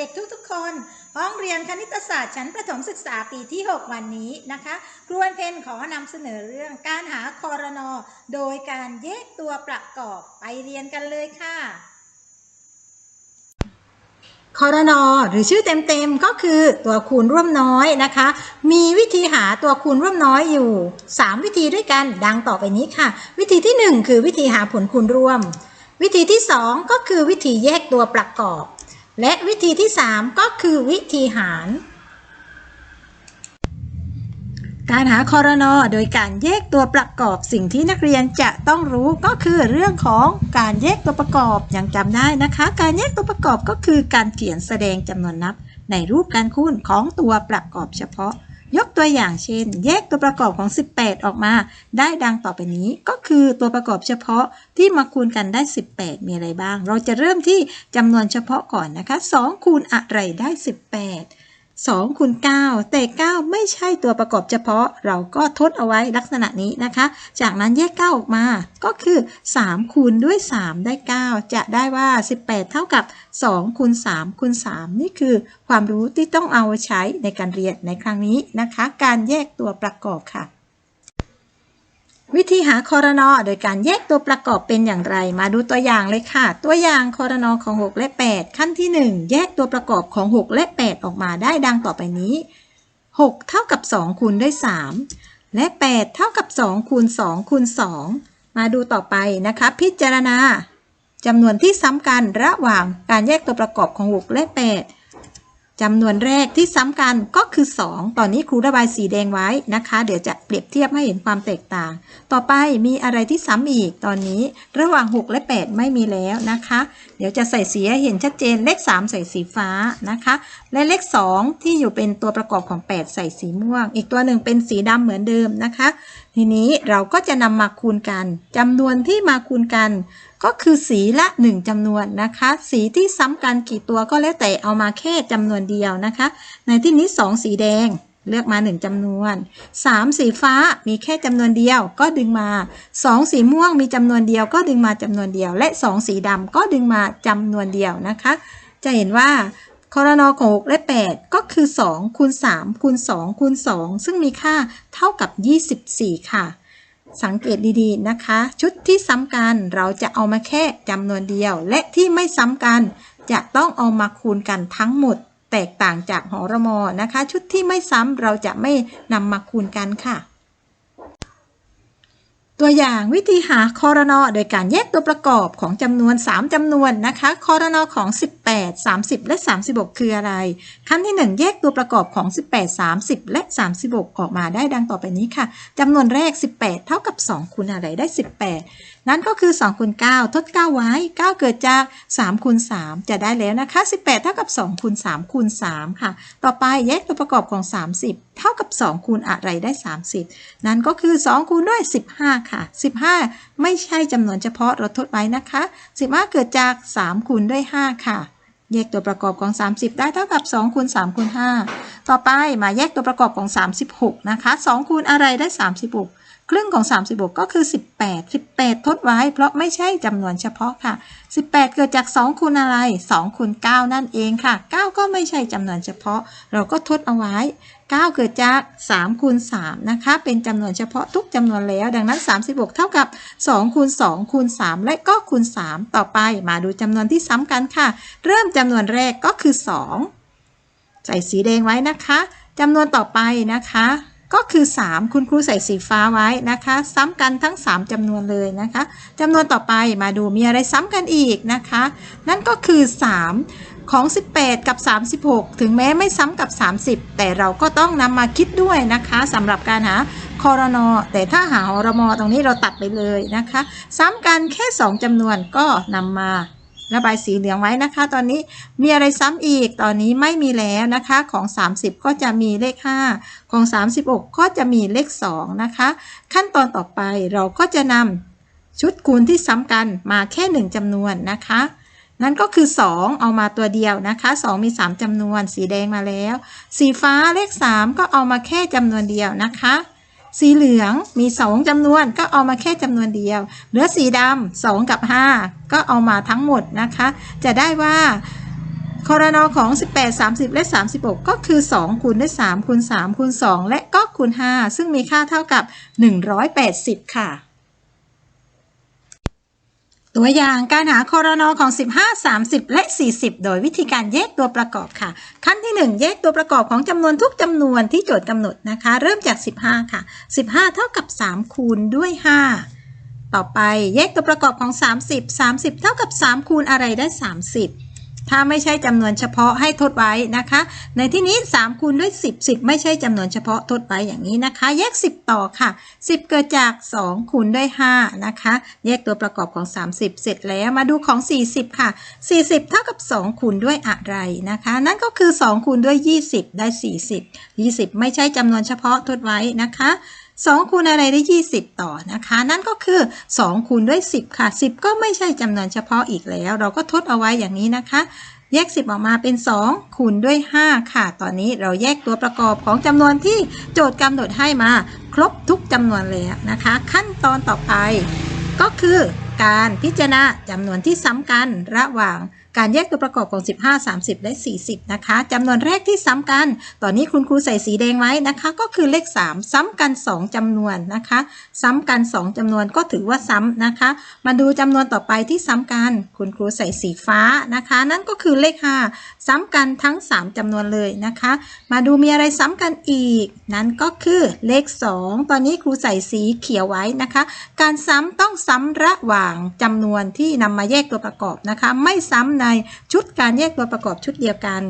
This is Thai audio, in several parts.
ด็กๆทุกๆ คน ห้องเรียนคณิตศาสตร์ชั้นประถมศึกษาปีที่ 6 วันนี้นะคะครูวันเพนขอนำเสนอเรื่องการหาคอรนอโดยการแยกตัวประกอบไปเรียนกันเลยค่ะคอรนอหรือชื่อเต็มๆก็คือตัวคูณร่วมน้อยนะคะ มีวิธีหาตัวคูณร่วมน้อยอยู่ 3 วิธีด้วยกันดังต่อไปนี้ค่ะ วิธีที่ 1 คือวิธีหาผลคูณร่วม วิธีที่ 2 ก็คือวิธีแยกตัวประกอบ และวิธีที่ 3 ก็คือวิธีหาร การหาคอรนอโดยการแยกตัวประกอบสิ่งที่นักเรียนจะต้องรู้ก็คือเรื่องของการแยกตัวประกอบอย่างจำได้นะคะ การแยกตัวประกอบก็คือการเขียนแสดงจำนวนนับในรูปการคูณของตัวประกอบเฉพาะ ยกตัวอย่างเช่น แยกตัวประกอบของ 18 ออกมา ได้ดังต่อไปนี้ก็คือตัวประกอบเฉพาะที่มาคูณกันได้ 18 มีอะไรบ้าง เราจะเริ่มที่จำนวนเฉพาะก่อนนะคะ 2 คูณอะไรได้ 18 2คูณ9แต่ 9 ไม่ใช่ตัวประกอบเฉพาะ เราก็ทดเอาไว้ลักษณะนี้นะคะ จากนั้นแยก 9 ออกมา ก็คือ 3 คูณด้วย 3 ได้ 9 จะได้ว่า 18 เท่ากับ 2คูณ3คูณ3นี่คือ ความรู้ที่ต้องเอาใช้ในการเรียนในครั้งนี้นะคะ การแยกตัวประกอบค่ะ วิธีหาคอรนอโดยการแยกตัวประกอบเป็นอย่างไร มาดูตัวอย่างเลยค่ะ ตัวอย่างคอรนอของ 6 และ 8 ขั้นที่ 1 แยกตัวประกอบของ 6 และ 8 ออกมาได้ดังต่อไปนี้ 6 เท่ากับ 2 คูณด้วย 3 และ 8 เท่ากับ 2 คูณ 2 คูณ 2 มาดูต่อไปนะคะ พิจารณาจำนวนที่ซ้ำกันระหว่างการแยกตัวประกอบของ 6 และ 8จำนวนแรกที่ซ้ำกันก็คือ 2 ตอนนี้ครูระบายสีแดงไว้นะคะ เดี๋ยวจะ เปรียบเทียบให้เห็นความแตกต่าง ต่อไปมีอะไรที่ซ้ำอีกตอนนี้ ระหว่าง 6 และ 8 ไม่มีแล้วนะคะ เดี๋ยวจะใส่สีให้เห็นชัดเจนเลข 3 ใส่สีฟ้านะคะ และเลข 2 ที่อยู่เป็นตัวประกอบของ 8 ใส่สีม่วง อีกตัวหนึ่งเป็นสีดำเหมือนเดิมนะคะ ทีนี้เราก็จะนำมาคูณกันจำนวนที่มาคูณกัน ก็คือสีละ 1จำนวนนะคะ สีที่ซ้ำกันกี่ตัวก็แล้วแต่เอามาแค่จำนวนเดียวนะคะ ในที่นี้ 2 สีแดง เลือกมา 1จำนวน 3 สีฟ้ามีแค่จำนวนเดียวก็ดึงมา 2 สีม่วงมีจำนวนเดียวก็ดึงมาจำนวนเดียว และ 2 สีดำก็ดึงมาจำนวนเดียวนะคะ จะเห็นว่าคอรนอของ6และ 8 ก็คือ2คูณ3คูณ2คูณ2ซึ่งมีค่าเท่ากับ 24 ค่ะ สังเกตดีๆนะคะ ชุดที่ซ้ำกันเราจะเอามาแค่จำนวนเดียว และที่ไม่ซ้ำกันจะต้องเอามาคูณกันทั้งหมด แตกต่างจากหอรมอนะคะ ชุดที่ไม่ซ้ำเราจะไม่นำมาคูณกันค่ะ ตัวอย่างวิธีหาคอรนอโดยการแยกตัวประกอบของจำนวน 3จำนวนนะคะคอรนอของ 18 30 และ 36 คืออะไร ขั้นที่ 1 แยกตัวประกอบของ 18 30 และ 36 ออกมาได้ดังต่อไปนี้ค่ะจำนวนแรก 18 เท่ากับ 2 คูณอะไรได้ 18 นั่นก็คือ2คูณ9ทด 9 ไว้ 9 เกิดจาก3คูณ3จะได้แล้วนะคะ 18 เท่ากับ2คูณ3คูณ3ค่ะ ต่อไปแยกตัวประกอบของ 30 เท่ากับ 2 คูณอะไรได้ 30 นั่นก็คือ 2 คูณด้วย 15 ค่ะ 15 ไม่ใช่จำนวนเฉพาะเราทดไว้นะคะ 15 เกิดจาก 3 คูณด้วย 5 ค่ะแยกตัวประกอบของ 30 ได้เท่ากับ2คูณ3คูณ5ต่อไปมาแยกตัวประกอบของ 36 นะคะ 2 คูณอะไรได้ 36 ครึ่งของ 36 ก็คือ 18 18 ทดไว้ เพราะไม่ใช่จำนวนเฉพาะค่ะ 18 เกิดจาก 2คูณอะไร 2คูณ9นั่นเองค่ะ 9 ก็ไม่ใช่จำนวนเฉพาะ เราก็ทดเอาไว้ 9 เกิดจาก3คูณ3นะคะ เป็นจำนวนเฉพาะทุกจำนวนแล้ว ดังนั้น 36 เท่ากับ2คูณ2คูณ3และก็คูณ 3 ต่อไป มาดูจำนวนที่ซ้ำกันค่ะ เริ่มจำนวนแรกก็คือ 2 ใส่สีแดงไว้นะคะจำนวนต่อไปนะคะ ก็คือ 3 คุณครูใส่สีฟ้าไว้นะคะ ซ้ำกันทั้ง 3จำนวนเลยนะคะจำนวนต่อไปมาดูมีอะไรซ้ำกันอีกนะคะ นั่นก็คือ 3 ของ 18 กับ 36 ถึงแม้ไม่ซ้ำกับ 30 แต่เราก็ต้องนำมาคิดด้วยนะคะสำหรับการหาคอรนอแต่ถ้าหาหอรมอตรงนี้เราตัดไปเลยนะคะ ซ้ำกันแค่ 2จำนวนก็นำมา ระบายสีเหลืองไว้นะคะ ตอนนี้มีอะไรซ้ำอีกตอนนี้ไม่มีแล้วนะคะของ 30 ก็จะมีเลข 5 ของ 36 ก็จะมีเลข 2 นะคะ ขั้นตอนต่อไปเราก็จะนำชุดคูณที่ซ้ำกันมาแค่ 1จำนวนนะคะนั่นก็คือ 2 เอามาตัวเดียวนะคะ 2 มี 3จำนวน สีแดงมาแล้ว สีฟ้าเลข 3 ก็เอามาแค่จำนวนเดียวนะคะ สีเหลืองมี 2จำนวนก็เอามาแค่จำนวนเดียว เหลือสีดำ2กับ 5 ก็เอามาทั้งหมดนะคะ จะได้ว่าคคอรนอของ 18 30 และ 36 ก็คือ 2 คูณด้วย3คูณ3คูณ2และก็คูณ 5 ซึ่งมีค่าเท่ากับ 180 ค่ะ ตัวอย่างการหาคอรนอของ 15 30 และ 40 โดยวิธีการแยกตัวประกอบค่ะ ขั้นที่ 1 แยกตัวประกอบของจำนวนทุกจำนวนที่โจทย์กำหนดนะคะ เริ่มจาก 15 ค่ะ 15 เท่ากับ 3 คูณด้วย 5 ต่อไปแยกตัวประกอบของ 30 30 เท่ากับ 3 คูณอะไรได้ 30 ถ้าไม่ใช่จำนวนเฉพาะให้ทดไว้นะคะ ในที่นี้ 3 คูณด้วย 10 10 ไม่ใช่จำนวนเฉพาะทดไว้อย่างนี้นะคะ แยก 10 ต่อค่ะ 10 เกิดจาก 2 คูณด้วย 5 นะคะ แยกตัวประกอบของ 30 เสร็จแล้วมาดูของ 40 ค่ะ 40 เท่ากับ 2 คูณด้วยอะไรนะคะ นั่นก็คือ 2 คูณด้วย 20 ได้ 40 20 ไม่ใช่จำนวนเฉพาะทดไว้นะคะ 2คูณอะไรได้ 20 ต่อนะคะ นั่นก็คือ 2 คูณด้วย 10 ค่ะ 10 ก็ไม่ใช่จำนวนเฉพาะอีกแล้ว เราก็ทดเอาไว้อย่างนี้นะคะ แยก 10 ออกมาเป็น 2 คูณด้วย 5 ค่ะ ตอนนี้เราแยกตัวประกอบของจำนวนที่โจทย์กำหนดให้มา ครบทุกจำนวนแล้วนะคะ ขั้นตอนต่อไป ก็คือการพิจารณาจำนวนที่ซ้ำกันระหว่าง การแยกตัวประกอบของ 15 30 และ 40 นะคะจำนวนแรกที่ซ้ำกัน ตอนนี้คุณครูใส่สีแดงไว้นะคะ ก็คือเลข 3 ซ้ำกัน 2จำนวนนะคะ ซ้ำกัน 2จำนวนก็ถือว่าซ้ำนะคะ มาดูจำนวนต่อไปที่ซ้ำกัน คุณครูใส่สีฟ้านะคะ นั่นก็คือเลข 5 ซ้ำกันทั้ง 3จำนวนเลยนะคะ มาดูมีอะไรซ้ำกันอีก นั่นก็คือเลข 2 ตอนนี้ครูใส่สีเขียวไว้นะคะ การซ้ำต้องซ้ำระหว่างจำนวนที่นำมาแยกตัวประกอบนะคะ ไม่ซ้ำในชุดการแยกตัวประกอบชุดเดียวกัน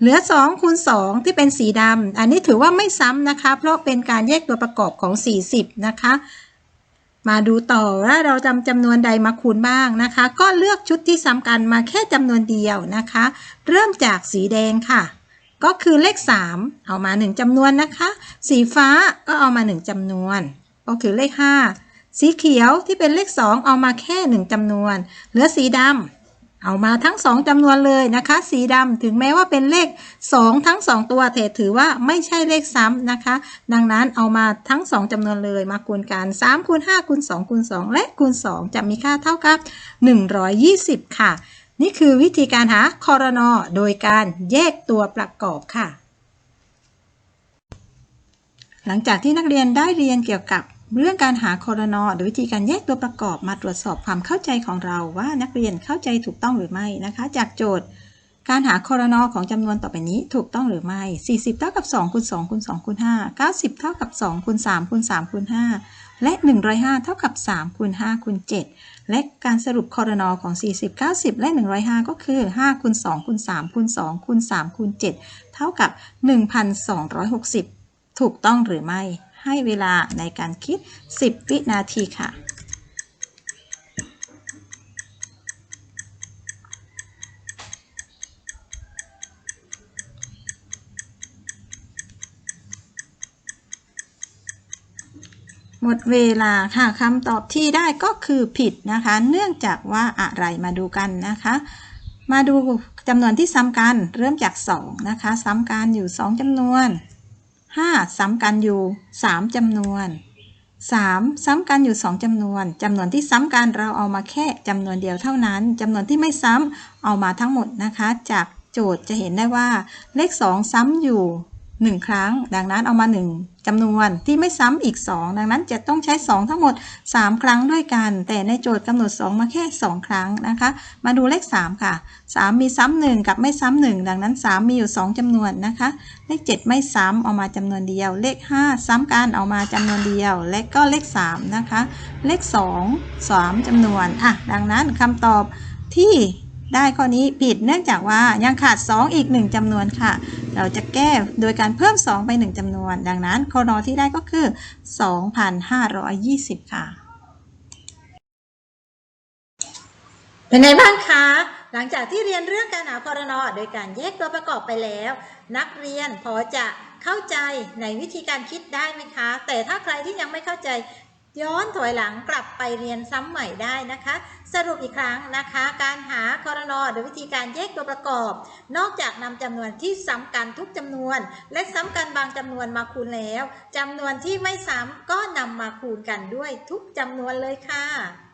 เหลือ2คูณ2ที่เป็นสีดำอันนี้ถือว่าไม่ซ้ำนะคะ เพราะเป็นการแยกตัวประกอบของ 40 นะคะ มาดูต่อว่าเราจำจำนวนใดมาคูณบ้างนะคะ ก็เลือกชุดที่ซ้ำกันมาแค่จำนวนเดียวนะคะ เริ่มจากสีแดงค่ะก็คือเลข 3 เอามา 1จำนวนนะคะ สีฟ้าก็เอามา 1จำนวน ก็คือเลข 5 สีเขียวที่เป็นเลข 2 เอามาแค่ 1จำนวน เหลือสีดำ เอามาทั้ง2จำนวนเลยนะคะ สีดำถึงแม้ว่าเป็นเลข 2 ทั้ง 2 ตัวแต่ถือว่าไม่ใช่เลขซ้ำนะคะ ดังนั้นเอามาทั้ง 2จำนวนเลยมาคูณกัน3คูณ5คูณ2คูณ2และคูณ 2 จะมีค่าเท่ากับ 120 ค่ะ นี่คือวิธีการหาคอรนอโดยการแยกตัวประกอบค่ะ หลังจากที่นักเรียนได้เรียนเกี่ยวกับ เรื่องการหาคอรนอหรือวิธีการแยกตัวประกอบมาตรวจสอบความเข้าใจของเราว่านักเรียนเข้าใจถูกต้องหรือไม่นะคะ จากโจทย์ การหาคอรนอของจำนวนต่อไปนี้ถูกต้องหรือไม่ 40 เท่ากับ2คูณ2คูณ2คูณ5 90 เท่ากับ2คูณ3คูณ3คูณ5และ 105 เท่ากับ3คูณ5คูณ7และการสรุปคอรนอของ 40 90 และ 105 ก็คือ5คูณ2คูณ3คูณ2คูณ3คูณ7เท่ากับ 1,260 ถูกต้องหรือไม่ ให้เวลาในการคิด 10 วินาทีค่ะหมดเวลาค่ะคำตอบที่ได้ก็คือผิดนะคะ เนื่องจากว่าอะไรมาดูกันนะคะ มาดูจำนวนที่ซ้ำกัน เริ่มจาก 2 นะคะ ซ้ำกันอยู่ 2จำนวน 5 ซ้ำกันอยู่ 3จำนวน 3 ซ้ำกันอยู่ 2จำนวนจำนวนที่ซ้ำกันเราเอามาแค่จำนวนเดียวเท่านั้นจำนวนที่ไม่ซ้ำเอามาทั้งหมดนะคะ จากโจทย์จะเห็นได้ว่า เลข 2 ซ้ำอยู่ 1 ครั้ง ดังนั้นเอามา 1 จำนวนที่ไม่ซ้ำอีก 2 ดังนั้นจะต้องใช้ 2 ทั้งหมด 3 ครั้งด้วยกัน แต่ในโจทย์กำหนด 2 มาแค่ 2 ครั้งนะคะ มาดูเลข 3 ค่ะ 3 มีซ้ำหนึ่งกับไม่ซ้ำหนึ่งดังนั้น 3 มีอยู่ 2จำนวนนะคะ เลข 7 ไม่ซ้ำเอามาจำนวนเดียว เลข 5 ซ้ำกันเอามาจำนวนเดียว และก็เลข 3 นะคะ เลข 2 3จำนวนอะดังนั้นคำตอบที่ ได้ข้อนี้ผิดเนื่องจากว่ายังขาด 2 อีก 1จำนวนค่ะ เราจะแก้โดยการเพิ่ม 2 ไป 1จำนวน ดังนั้นคอนอที่ได้ก็คือ 2,520 ค่ะ เป็นไงบ้างคะ หลังจากที่เรียนเรื่องการหาคอรนอโดยการแยกตัวประกอบไปแล้ว นักเรียนพอจะเข้าใจในวิธีการคิดได้ไหมคะ แต่ถ้าใครที่ยังไม่เข้าใจ ย้อนถอยหลังกลับไปเรียนซ้ำใหม่ได้นะคะ สรุปอีกครั้งนะคะ การหาคอรนอโดยวิธีการแยกตัวประกอบ นอกจากนำจำนวนที่ซ้ำกันทุกจำนวน และซ้ำกันบางจำนวนมาคูณแล้วจำนวนที่ไม่ซ้ำก็นำมาคูณกันด้วยทุกจำนวนเลยค่ะ